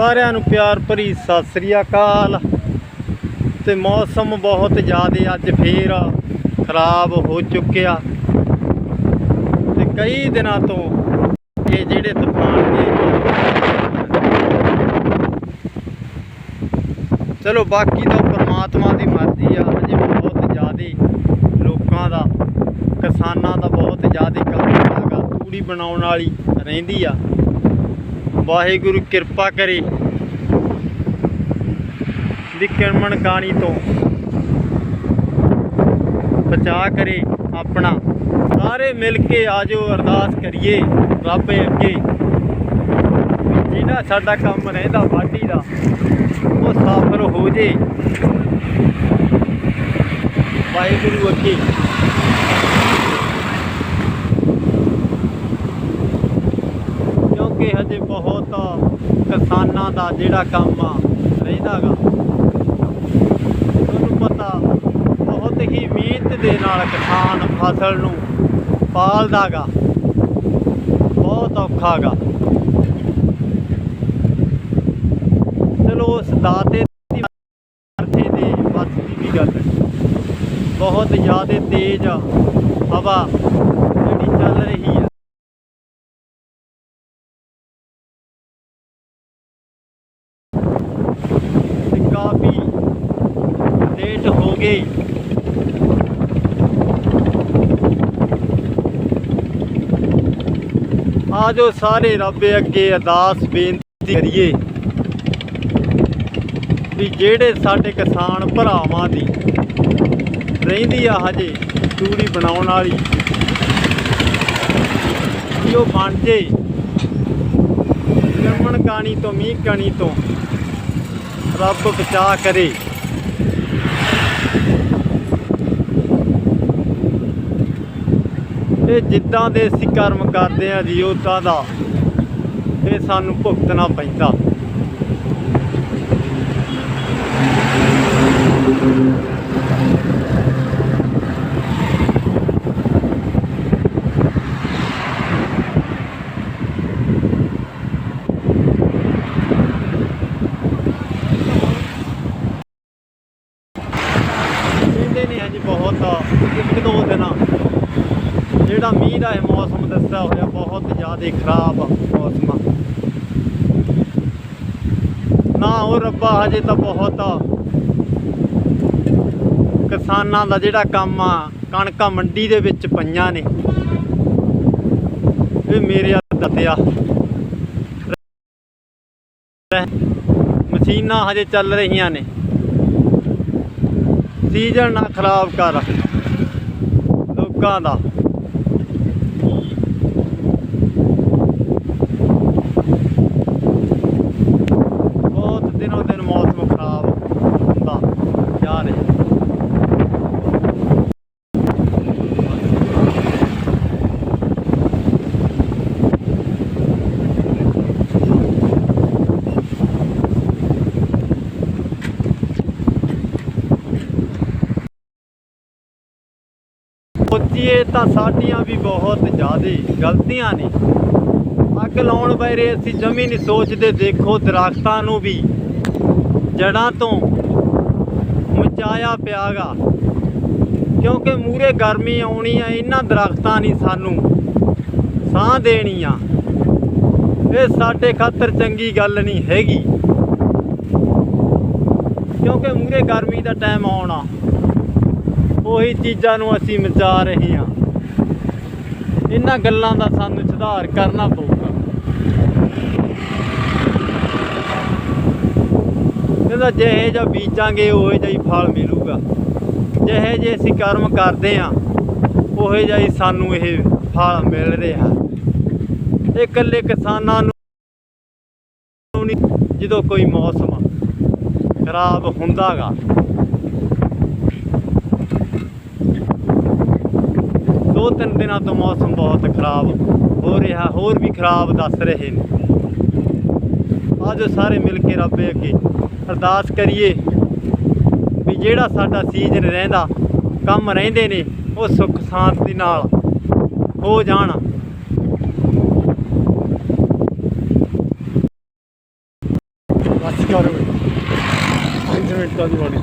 ਸਾਰਿਆਂ ਨੂੰ ਪਿਆਰ ਭਰੀ ਸਤਿ ਸ੍ਰੀ ਅਕਾਲ। ਤੇ ਮੌਸਮ ਬਹੁਤ ਜ਼ਿਆਦਾ ਅੱਜ ਫੇਰ ਖਰਾਬ ਹੋ ਚੁੱਕਿਆ। ਤੇ ਕਈ ਦਿਨਾਂ ਤੋਂ ਇਹ ਜਿਹੜੇ ਤੂਫਾਨ ਨੇ ਚਲੋ ਬਾਕੀ ਤਾਂ ਪਰਮਾਤਮਾ ਦੀ ਮਰਜ਼ੀ ਆ, ਹਜੇ ਬਹੁਤ ਜ਼ਿਆਦਾ ਲੋਕਾਂ ਦਾ, ਕਿਸਾਨਾਂ ਦਾ ਬਹੁਤ ਜ਼ਿਆਦਾ ਕੰਮ ਹੈਗਾ, ਤੂੜੀ ਬਣਾਉਣ ਵਾਲੀ ਰਹਿੰਦੀ ਆ। ਵਾਹਿਗੁਰੂ ਕਿਰਪਾ ਕਰੇ। ਦੀ ਕਿਰਮਨ ਕਾਣੀ ਤੋਂ ਬਚਾ ਕਰੇ ਆਪਣਾ। ਸਾਰੇ ਮਿਲ ਕੇ ਆਜੋ, ਅਰਦਾਸ ਕਰੀਏ ਰੱਬ ਅੱਗੇ। ਜਿਹੜਾ ਸਾਡਾ ਕੰਮ ਰਹਿੰਦਾ ਵਾਢੀ ਦਾ, ਉਹ ਸਾਫ਼ਰ ਹੋ ਜੇ। ਵਾਹਿਗੁਰੂ ਅੱਗੇ। ਕਿਉਂਕਿ ਬਹੁਤ ਕਿਸਾਨਾਂ ਦਾ ਜਿਹੜਾ ਕੰਮ ਆ, ਰਹਿੰਦਾਗਾ। ਤੁਹਾਨੂੰ ਪਤਾ, ਬਹੁਤ ਹੀ ਮਿਹਨਤ ਦੇ ਨਾਲ ਕਿਸਾਨ ਫਸਲ ਨੂੰ ਪਾਲਦਾਗਾ। ਬਹੁਤ ਔਖਾਗਾ। ਚਲੋ, ਉਸ ਦਾਤੇ ਦੀ ਮਰਜ਼ੀ ਦੇ ਬਸ ਦੀ ਵੀ ਗੱਲ ਬਹੁਤ ਜ਼ਿਆਦਾ ਤੇਜ਼ ਹਵਾ ਜਿਹੜੀ ਚੱਲ ਰਹੀ ਆ ਤੇ ਕਾਫੀ ਲੇਟ ਹੋ ਗਈ। ਆਜੋ ਸਾਰੇ ਰੱਬ ਅੱਗੇ ਅਰਦਾਸ ਬੇਨਤੀ ਕਰੀਏ ਵੀ ਜਿਹੜੇ ਸਾਡੇ ਕਿਸਾਨ ਭਰਾਵਾਂ ਦੀ ਰਹਿੰਦੀ ਆ ਹਜੇ ਤੂੜੀ ਬਣਾਉਣ ਵਾਲੀ, ਵੀ ਉਹ ਬਣ ਜੇ। ਨਿਰਮਣ ਕਾਣੀ ਤੋਂ, ਮੀਂਹ ਕਣੀ ਤੋਂ ਰੱਬ ਬਚਾ ਕਰੇ। ਇਹ ਜਿੱਦਾਂ ਦੇ ਅਸੀਂ ਕਰਮ ਕਰਦੇ ਆ ਜੀ ਉਦਾਂ ਦਾ ਇਹ ਸਾਨੂੰ ਭੁਗਤਣਾ ਪੈਂਦਾ ਕਹਿੰਦੇ ਨੇ ਹਜੇ ਬਹੁਤ ਇੱਕ ਦੋ ਦਿਨਾਂ ਜਿਹੜਾ ਮੀਂਹ ਦਾ ਇਹ ਮੌਸਮ ਹੋਇਆ ਬਹੁਤ ਜ਼ਿਆਦਾ ਖਰਾਬ ਮੌਸਮ। ਨਾ ਉਹ ਰੱਬਾ, ਹਜੇ ਤਾਂ ਬਹੁਤ ਕਿਸਾਨਾਂ ਦਾ ਜਿਹੜਾ ਕੰਮ ਆ, ਕਣਕਾਂ ਮੰਡੀ ਦੇ ਵਿੱਚ ਪਈਆਂ ਨੇ। ਇਹ ਮੇਰੇ ਦੱਤਿਆ ਮਸ਼ੀਨਾਂ ਹਜੇ ਚੱਲ ਰਹੀਆਂ ਨੇ। ਸੀਜ਼ਨ ਨਾ ਖਰਾਬ ਕਰ। ਲੋਕਾਂ ਦਾ ਬਹੁਤ ਦਿਨੋਂ ਦਿਨ ਮੌਸਮ ਖਰਾਬ ਹੁੰਦਾ ਜਾ ਰਿਹਾ ਸੋਚੀਏ ਤਾਂ ਸਾਡੀਆਂ ਵੀ ਬਹੁਤ ਜ਼ਿਆਦੇ ਗਲਤੀਆਂ ਨੇ। ਅੱਗ ਲਾਉਣ ਬਾਰੇ ਅਸੀਂ ਜਮੀ ਨਹੀਂ ਸੋਚਦੇ, ਦੇਖੋ ਦਰਖਤਾਂ ਨੂੰ ਵੀ। ਜੜਾਂ ਤੋਂ ਮਚਾਇਆ ਪਿਆਗਾ। ਕਿਉਂਕਿ ਮੂਰੇ ਗਰਮੀ ਆਉਣੀ ਆ, ਇਹਨਾਂ ਦਰਖਤਾਂ ਨਹੀਂ ਸਾਨੂੰ ਸਾਹ ਦੇਣੀ ਆ। ਇਹ ਸਾਡੇ ਖਾਤਰ ਚੰਗੀ ਗੱਲ ਨਹੀਂ ਹੈਗੀ। ਕਿਉਂਕਿ ਮੂਰੇ ਗਰਮੀ ਦਾ ਟਾਈਮ ਆਉਣਾ। ਉਹੀ ਚੀਜ਼ਾਂ ਨੂੰ ਅਸੀਂ ਮਚਾ ਰਹੇ ਹਾਂ। ਇਹਨਾਂ ਗੱਲਾਂ ਦਾ ਸਾਨੂੰ ਸੁਧਾਰ ਕਰਨਾ ਪਊਗਾ। ਇਹਦਾ ਜਿਹੇ ਜਿਹਾ ਬੀਜਾਂਗੇ, ਉਹੇ ਜਿਹਾ ਹੀ ਫਲ ਮਿਲੂਗਾ। ਜਿਹੇ ਜੇ ਅਸੀਂ ਕਰਮ ਕਰਦੇ ਆ ਉਹੇ ਜਿਹਾ ਹੀ ਸਾਨੂੰ ਇਹ ਫਲ ਮਿਲ ਰਿਹਾ। ਇਹ ਇਕੱਲੇ ਕਿਸਾਨਾਂ ਨੂੰ ਜਦੋਂ ਕੋਈ ਮੌਸਮ ਖਰਾਬ ਹੁੰਦਾਗਾ ਦੋ ਤਿੰਨ ਦਿਨਾਂ ਤੋਂ ਮੌਸਮ ਬਹੁਤ ਖਰਾਬ ਹੋ ਰਿਹਾ, ਹੋਰ ਵੀ ਖਰਾਬ ਦੱਸ ਰਹੇ ਨੇ। ਆਜੋ ਸਾਰੇ ਮਿਲ ਕੇ ਰੱਬ ਅੱਗੇ ਅਰਦਾਸ ਕਰੀਏ ਵੀ ਜਿਹੜਾ ਸਾਡਾ ਸੀਜ਼ਨ ਰਹਿੰਦਾ, ਕੰਮ ਰਹਿੰਦੇ ਨੇ, ਉਹ ਸੁੱਖ ਸ਼ਾਂਤੀ ਨਾਲ ਹੋ ਜਾਣ। ਬਸ ਕਰੋ 5 ਮਿੰਟਾਂ ਦੀ ਬਣੀ